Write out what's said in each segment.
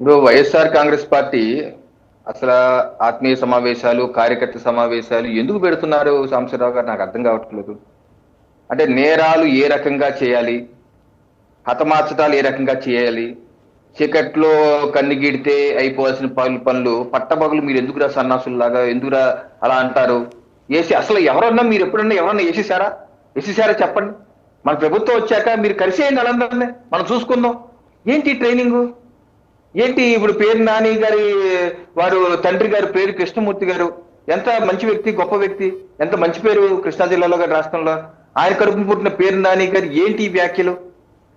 ఇప్పుడు వైఎస్ఆర్ కాంగ్రెస్ పార్టీ అసలు ఆత్మీయ సమావేశాలు కార్యకర్త సమావేశాలు ఎందుకు పెడుతున్నారు సాంబశివరావు గారు? నాకు అర్థం కావట్లేదు. అంటే నేరాలు ఏ రకంగా చేయాలి? హతమార్చటాలు ఏ రకంగా చేయాలి? చీకట్లో కన్నుగీడితే అయిపోవాల్సిన పనులు పనులు పట్టపగలు మీరు ఎందుకురా సన్నాసుల్లాగా? ఎందుకురా అలా అంటారు? వేసి అసలు ఎవరన్నా మీరు ఎప్పుడన్నా ఎవరన్నా వేసేసారా వేసేసారా చెప్పండి. మన ప్రభుత్వం వచ్చాక మీరు కలిసేయండి అలా మనం చూసుకుందాం. ఏంటి ట్రైనింగ్? ఏంటి ఇప్పుడు పేరు నాని గారి వారు తండ్రి గారు పేరు కృష్ణమూర్తి గారు? ఎంత మంచి వ్యక్తి గొప్ప వ్యక్తి? ఎంత మంచి పేరు కృష్ణా జిల్లాలో గారి రాష్ట్రంలో? ఆయన కడుపున పుట్టిన పేరు నాని గారు ఏంటి వ్యాఖ్యలు?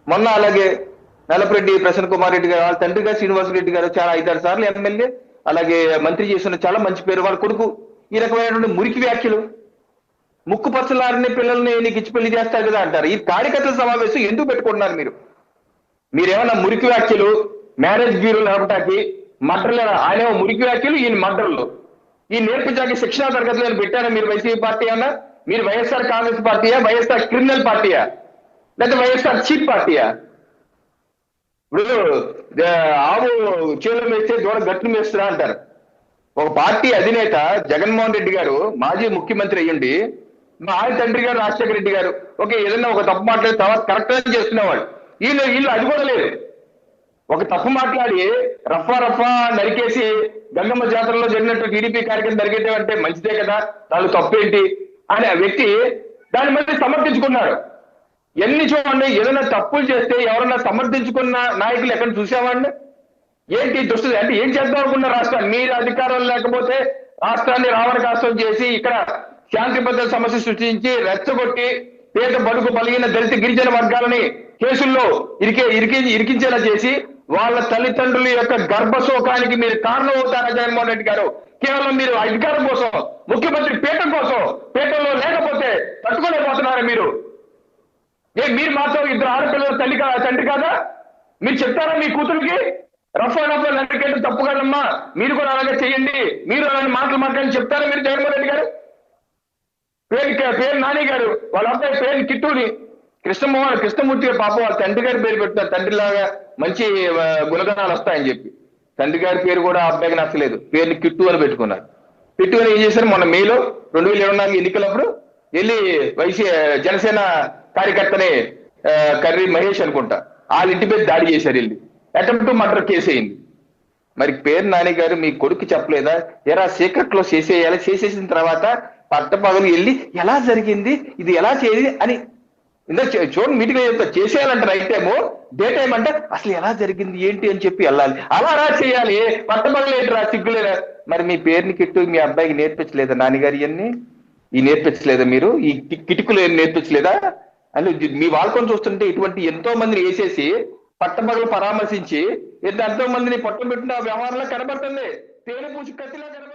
మొన్న అలాగే నల్లపరెడ్డి ప్రసన్న కుమార్ రెడ్డి గారు వాళ్ళ తండ్రి గారు శ్రీనివాస రెడ్డి గారు చాలా ఐదారు సార్లు ఎమ్మెల్యే అలాగే మంత్రి చేసిన చాలా మంచి పేరు వాళ్ళ కొడుకు. ఈ రకమైనటువంటి మురికి వ్యాఖ్యలు. ముక్కు పచ్చలారిన పిల్లల్ని నీకు ఇచ్చి పెళ్ళి చేస్తారు కదా అంటారు. ఈ కార్యకర్తల సమావేశం ఎందుకు పెట్టుకుంటున్నారు మీరు? మీరేమన్నా మురికి వ్యాఖ్యలు మ్యారేజ్ బ్యూరో లేపటానికి మర్డర్లు ఆయన మురికి వ్యాఖ్యలు ఈయన మర్డర్లు. ఈ నేర్పించాక శిక్షణా తరగతులు పెట్టారా మీరు వైసీపీ పార్టీ అన్నా? మీరు వైఎస్ఆర్ కాంగ్రెస్ పార్టీయా వైఎస్ఆర్ క్రిమినల్ పార్టీయా? లేదా వైఎస్ఆర్ చీప్ పార్టీయా? ఇప్పుడు ఆవు చేలో వేస్తే దూడ గట్లు మేస్తున్నా అంటారు. ఒక పార్టీ అధినేత జగన్మోహన్ రెడ్డి గారు మాజీ ముఖ్యమంత్రి అయ్యండి మా ఆయన తండ్రి గారు రాజశేఖర రెడ్డి గారు ఓకే ఏదైనా ఒక తప్పు మాట్లాడి తర్వాత కరెక్ట్ చేస్తున్నవాడు వీళ్ళు వీళ్ళు అది కూడా లేదు. ఒక తప్పు మాట్లాడి రఫా రఫా నరికేసి గంగమ్మ జాతరలో జరిగినట్టు టీడీపీ కార్యక్రమం జరిగేటం అంటే మంచిదే కదా? దాని తప్పేంటి? అని ఆ వ్యక్తి దాని మళ్ళీ సమర్థించుకున్నాడు. ఎన్ని చూడండి ఏదైనా తప్పులు చేస్తే ఎవరన్నా సమర్థించుకున్న నాయకులు ఎక్కడ చూసామండి ఏంటి దృష్టి అంటే ఏం చేద్దాం అనుకున్న రాష్ట్రాన్ని? మీరు అధికారం లేకపోతే రాష్ట్రాన్ని రావణకాష్టం చేసి ఇక్కడ శాంతి భద్రత సమస్య సృష్టించి రెచ్చగొట్టి పేద బడుగు బలిగిన దళిత గిరిజన వర్గాలని కేసుల్లో ఇరికే ఇరికి ఇరికించేలా చేసి వాళ్ళ తల్లిదండ్రుల యొక్క గర్భశోకానికి మీరు కారణం అవుతారా జగన్మోహన్ రెడ్డి గారు? కేవలం మీరు అధికారం కోసం ముఖ్యమంత్రి పీఠం కోసం పీఠంలో లేకపోతే తట్టుకోలేకపోతున్నారా మీరు? ఏ మీరు మాత్రం ఇద్దరు ఆడపిల్లల తల్లి కా తండ్రి కాదా? మీరు చెప్తారా మీ కూతురికి? రఫా రఫా నరికేయడం తప్పు కాదమ్మా. మీరు కూడా అలాగే చేయండి. మీరు అలాంటి మాటలు మాట్లాడి చెప్తారా మీరు జగన్మోహన్ రెడ్డి గారు? పేరు పేరు నాని గారు వాళ్ళ అబ్బాయి పేరు కిట్టుని. కృష్ణమోహన్ కృష్ణమూర్తి గారు పాపం వాళ్ళ తండ్రి గారి పేరు పెట్టారు తండ్రిలాగా మంచి గుణగణాలు వస్తాయని చెప్పి. తండ్రి గారి పేరు కూడా ఆ అబ్బాయికి నచ్చలేదు. పేరుని కిట్టు అని పెట్టుకున్నారు. కిట్టు అని ఏం చేశారు? మొన్న మేలో రెండు వేల ఇరవై నాలుగు ఎన్నికలప్పుడు వెళ్ళి వైసీ జనసేన కార్యకర్తని కర్రీ మహేష్ అనుకుంటా. వాళ్ళ ఇంటి మీద దాడి చేశారు వెళ్ళి. అటెంప్ట్ మర్డర్ కేసు అయింది. మరి పేరు నాని గారు మీ కొడుకు చెప్పలేదా? ఎరా సీక్రెట్లో చేసేయాలి. చేసేసిన తర్వాత పట్టపగలు వెళ్ళి ఎలా జరిగింది? ఇది ఎలా చేయాలి అని ఇందా చూడండి మీటింగ్ చెప్తా చేసేయాలంటే రైట్ టైము డే టైం అంటే అసలు ఎలా జరిగింది ఏంటి అని చెప్పి వెళ్ళాలి. అలా రా చేయాలి పట్టపగలు ఏంటి రా సిగ్గులేరా మరి మీ పేరుని కిట్టు మీ అబ్బాయికి నేర్పించలేదా నాన్నగారు ఇవన్నీ? ఈ నేర్పించలేదా మీరు? ఈ కిటుకులు ఏం నేర్పించలేదా? అని మీ వాళ్ళకొని చూస్తుంటే ఇటువంటి ఎంతో మందిని వేసేసి పట్టపగలు పరామర్శించి ఎంతో మందిని పట్టం పెట్టిన వ్యవహారంలో కనబడుతుంది. తేనె పూసి కత్తిలా కనబడుతుంది.